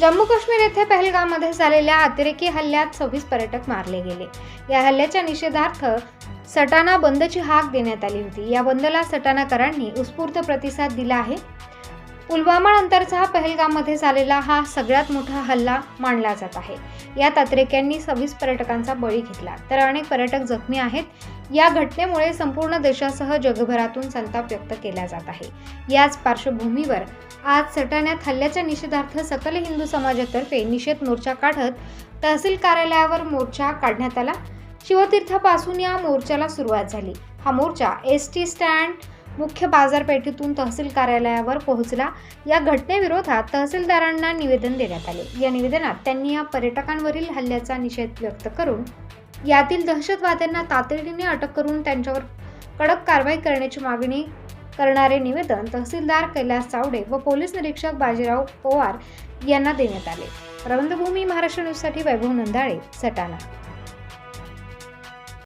जम्मू काश्मीर येथे पहलगाममध्ये झालेल्या अतिरेकी हल्ल्यात सव्वीस पर्यटक मारले गेले. या हल्ल्याच्या निषेधार्थ सटाणा बंदची हाक देण्यात आली होती. या बंदला सटाणाकरांनी उत्स्फूर्त प्रतिसाद दिला आहे. पुलवामा नंतरचा पहलगाममध्ये झालेला हा सगळ्यात मोठा हल्ला मानला जात आहे. यात अतिरेक्यांनी सव्वीस पर्यटकांचा बळी घेतला. तर अनेक पर्यटक जखमी आहेत. या घटनेमुळे संपूर्ण देशासह जगभरातून संताप व्यक्त केला जात आहे. याच पार्श्वभूमीवर आज सटाण्यात हल्ल्याच्या निषेधार्थ सकल हिंदू समाजातर्फे निषेध मोर्चा काढत तहसील कार्यालयावर मोर्चा काढण्यात आला. शिवतीर्थापासून या मोर्चाला सुरुवात झाली. हा मोर्चा एस टी स्टँड मुख्य बाजारपेठेतून तहसील कार्यालयावर पोहोचला. या घटनेविरोधात तहसीलदारांना निवेदन देण्यात आले. या निवेदनात त्यांनी या पर्यटकांवरील हल्ल्याचा निषेध व्यक्त करून यातील दहशतवाद्यांना तातडीने अटक करून त्यांच्यावर कडक कारवाई करण्याची मागणी करणारे निवेदन तहसीलदार कैलास चावडे व पोलीस निरीक्षक बाजीराव पवार यांना देण्यात आले. रवंथभूमी महाराष्ट्र न्यूजसाठी वैभव नंदाळे सटाणा.